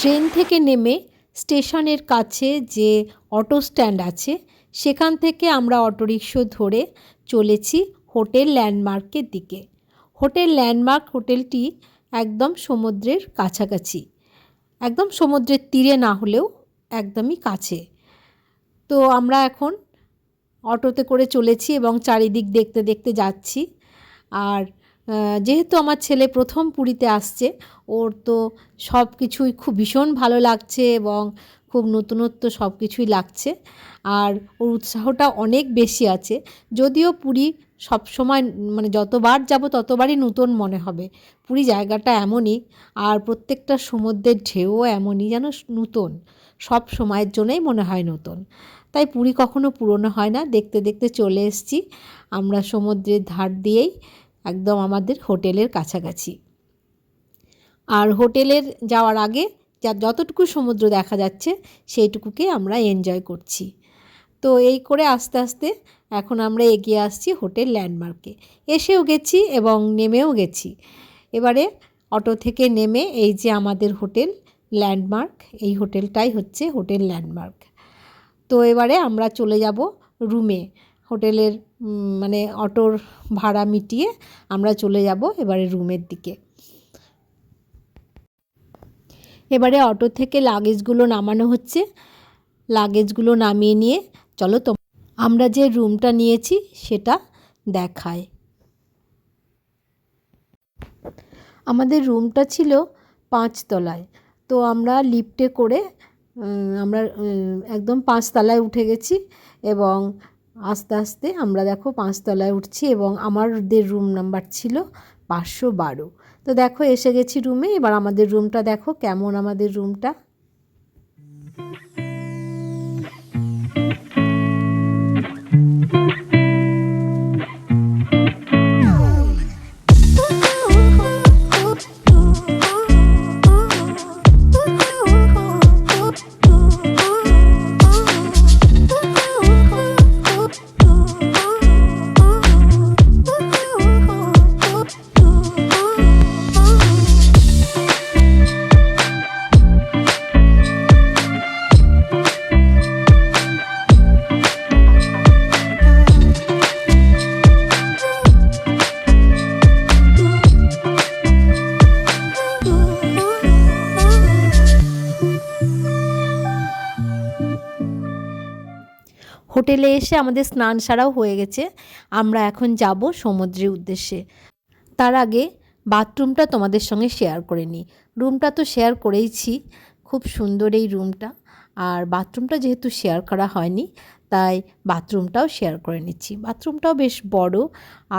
Train থেকে নেমে স্টেশনের কাছে যে অটো স্ট্যান্ড আছে, সেখান থেকে আমরা অটোরিকশা ধরে চলেছি হোটেল ল্যান্ডমার্কের দিকে। হোটেল ল্যান্ডমার্ক হোটেলটি একদম সমুদ্রের কাছাকাছি, একদম সমুদ্রের তীরে না হলেও একদমই কাছে। তো আমরা এখন অটোতে করে চলেছি এবং চারিদিক দেখতে দেখতে যাচ্ছি। আর যেহেতু আমার ছেলে প্রথম পুরীতে আসছে, ওর তো সব কিছুই খুব ভীষণ ভালো লাগছে এবং খুব নতুনত্ব সব কিছুই লাগছে। আর ওর উৎসাহটা অনেক বেশি আছে। যদিও পুরী সব সময় মানে যতবার যাব ততবারই নতুন মনে হবে। পুরী জায়গাটা এমনই, আর প্রত্যেকটা সমুদ্রের ঢেউও এমনই যেন নতুন। সব সময়ের জন্যই মনে হয় নতুন। তাই পুরী কখনো পুরনো হয় না। দেখতে দেখতে চলে এসেছি। আমরা সমুদ্রের ধার দিয়েই একদম আমাদের হোটেলের কাছাকাছি। আর হোটেলের যাওয়ার আগে যা যতটুকু সমুদ্র দেখা যাচ্ছে সেইটুকুকে আমরা এনজয় করছি। তো এই করে আস্তে আস্তে এখন আমরা এগিয়ে আসছি হোটেল ল্যান্ডমার্কে এসেও গেছি এবং নেমেও গেছি। এবারে অটো থেকে নেমে এই যে আমাদের হোটেল ল্যান্ডমার্ক এই হোটেলটাই হচ্ছে হোটেল ল্যান্ডমার্ক তো এবারে আমরা চলে যাব রুমে হোটেলের মানে অটোর ভাড়া মিটিয়ে আমরা চলে যাব এবারে রুমের দিকে। এবারে অটো থেকে লাগেজগুলো নামানো হচ্ছে। লাগেজগুলো নামিয়ে নিয়ে চলো তো, আমরা যে রুমটা নিয়েছি সেটা দেখায় আমাদের রুমটা ছিল পাঁচতলায়, তো আমরা লিফটে করে আমরা একদম পাঁচতলায় উঠে গেছি এবং আস্তে আস্তে আমরা দেখো পাঁচতলায় উঠছি এবং আমাদের রুম নাম্বার ছিল পাঁচশো বারো। তো দেখো এসে গেছি রুমে এবার আমাদের রুমটা দেখো কেমন আমাদের রুমটা হোটেলে এসে আমাদের স্নান সারাও হয়ে গেছে। আমরা এখন যাব সমুদ্রের উদ্দেশ্যে। তার আগে বাথরুমটা তোমাদের সঙ্গে শেয়ার করে নিই। রুমটা তো শেয়ার করেইছি, খুব সুন্দর এই রুমটা। আর বাথরুমটা যেহেতু শেয়ার করা হয়নি, তাই বাথরুমটাও শেয়ার করে নিচ্ছি। বাথরুমটাও বেশ বড়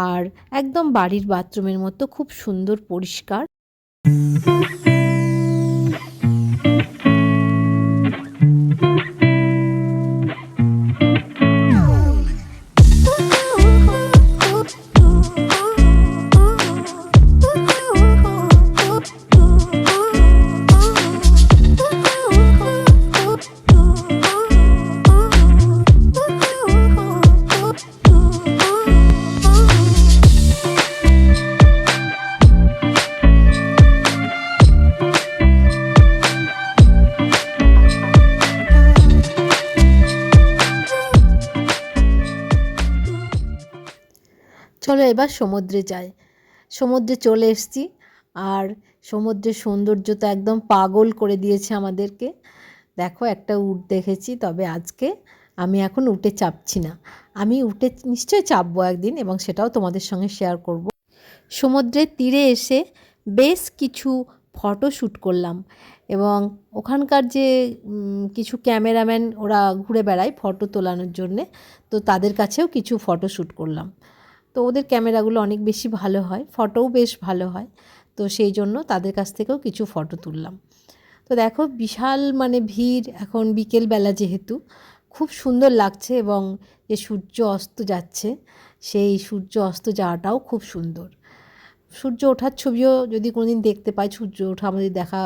আর একদম বাড়ির বাথরুমের মতো, খুব সুন্দর পরিষ্কার। চলো এবার সমুদ্রে যাই। সমুদ্রে চলে এসেছি আর সমুদ্রের সৌন্দর্য তো একদম পাগল করে দিয়েছে আমাদেরকে। দেখো একটা উট দেখেছি, তবে আজকে আমি এখন উঠে চাপছি না। আমি উঠে নিশ্চয়ই চাপবো একদিন এবং সেটাও তোমাদের সঙ্গে শেয়ার করব। সমুদ্রের তীরে এসে বেশ কিছু ফটো শ্যুট করলাম এবং ওখানকার যে কিছু ক্যামেরাম্যান ওরা ঘুরে বেড়ায় ফটো তোলানোর জন্যে, তো তাদের কাছেও কিছু ফটো শ্যুট করলাম। তো ওদের ক্যামেরাগুলো অনেক বেশি ভালো হয়, ফটোও বেশ ভালো হয়। তো সেই জন্য তাদের কাছ থেকেও কিছু ফটো তুললাম। তো দেখো বিশাল মানে ভিড় এখন বিকেলবেলা যেহেতু, খুব সুন্দর লাগছে এবং যে সূর্য অস্ত যাচ্ছে, সেই সূর্য অস্ত যাওয়াটাও খুব সুন্দর। সূর্য ওঠার ছবিও যদি কোনোদিন দেখতে পাই, সূর্য ওঠা আমাদের দেখা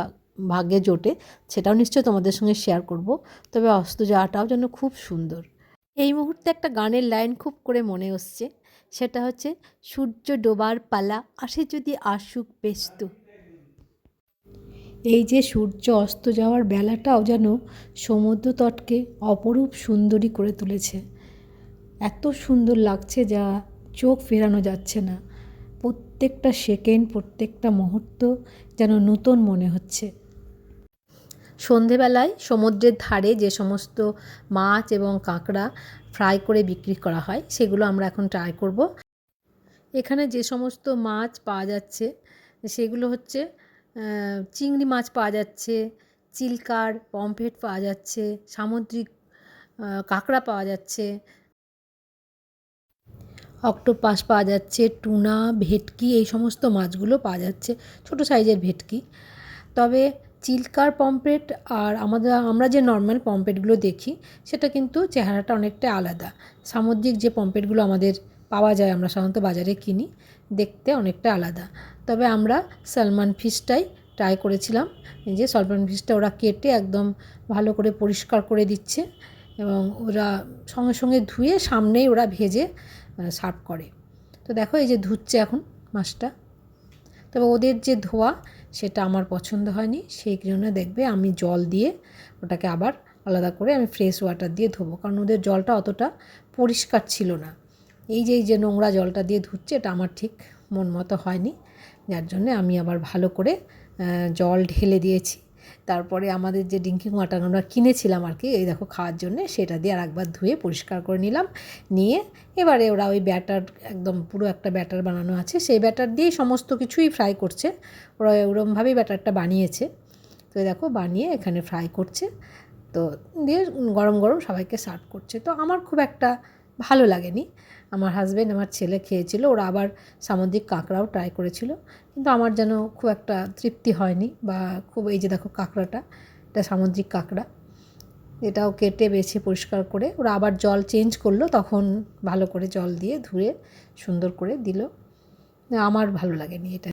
ভাগ্যে জোটে, সেটাও নিশ্চয়ই তোমাদের সঙ্গে শেয়ার করব। তবে অস্ত যাওয়াটাও যেন খুব সুন্দর। এই মুহূর্তে একটা গানের লাইন খুব করে মনে হচ্ছে। সেটা হচ্ছে, সূর্য ডোবার পালা, আসে যদি আসুক ব্যস্ত এই যে সূর্য অস্ত যাওয়ার বেলাটাও যেন সমুদ্র তটকে অপরূপ সুন্দরী করে তুলেছে। এত সুন্দর লাগছে যা চোখ ফেরানো যাচ্ছে না। প্রত্যেকটা সেকেন্ড, প্রত্যেকটা মুহূর্ত যেন নূতন মনে হচ্ছে। সন্ধেবেলায় সমুদ্রের ধারে যে সমস্ত মাছ এবং কাঁকড়া ফ্রাই করে বিক্রি করা হয়, সেগুলো আমরা এখন ট্রাই করব। এখানে যে সমস্ত মাছ পাওয়া যাচ্ছে, সেগুলো হচ্ছে চিংড়ি মাছ পাওয়া যাচ্ছে, চিলকার, পমফ্রেট পাওয়া যাচ্ছে, সামুদ্রিক কাঁকড়া পাওয়া যাচ্ছে, অক্টোপাস পাওয়া যাচ্ছে, টুনা, ভেটকি, এই সমস্ত মাছগুলো পাওয়া যাচ্ছে, ছোট সাইজের ভেটকি। তবে চিল্কার পমফ্রেট আর আমাদের, আমরা যে নর্মাল পমফ্রেটগুলো দেখি, সেটা কিন্তু চেহারাটা অনেকটা আলাদা। সামুদ্রিক যে পমফ্রেটগুলো আমাদের পাওয়া যায়, আমরা সাধারণত বাজারে কিনি, দেখতে অনেকটা আলাদা। তবে আমরা সালমান ফিশটাই ট্রাই করেছিলাম। যে সালমান ফিশটা ওরা কেটে একদম ভালো করে পরিষ্কার করে দিচ্ছে এবং ওরা সঙ্গে সঙ্গে ধুয়ে সামনেই ওরা ভেজে সার্ভ করে। তো দেখো এই যে ধুচ্ছে এখন মাছটা। তবে ওদের যে ধোয়া, সেটা আমার পছন্দ হয়নি। সেই জন্য দেখবে আমি জল দিয়ে ওটাকে আবার আলাদা করে আমি ফ্রেশ ওয়াটার দিয়ে ধোবো। কারণ ওদের জলটা অতটা পরিষ্কার ছিল না। এই যে এই যে নোংরা জলটা দিয়ে ধুচ্ছে, এটা আমার ঠিক মন মতো হয়নি। যার জন্যে আমি আবার ভালো করে জল ঢেলে দিয়েছি। তারপরে আমাদের যে ড্রিঙ্কিং ওয়াটার আমরা কিনেছিলাম আর কি, এই দেখো খাওয়ার জন্যে, সেটা দিয়ে আর একবার ধুয়ে পরিষ্কার করে নিলাম। নিয়ে এবারে ওরা ওই ব্যাটার, একদম পুরো একটা ব্যাটার বানানো আছে। সেই ব্যাটার দিয়েই সমস্ত কিছুই ফ্রাই করছে। ওরা ওরমভাবেই ব্যাটারটা বানিয়েছে। তো দেখো বানিয়ে এখানে ফ্রাই করছে। তো দিয়ে গরম গরম সবাইকে সার্ভ করছে। তো আমার খুব একটা ভালো লাগেনি। আমার হাজব্যান্ড আমার ছেলে খেয়েছিল, ওরা আবার সামুদ্রিক কাঁকড়াও ট্রাই করেছিল। কিন্তু আমার যেন খুব একটা তৃপ্তি হয়নি বা খুব এই যে দেখো কাঁকড়াটা, এটা সামুদ্রিক কাঁকড়া। এটাও কেটে বেছে পরিষ্কার করে, ওরা আবার জল চেঞ্জ করল, তখন ভালো করে জল দিয়ে ধুয়ে সুন্দর করে দিল। আমার ভালো লাগেনি এটা।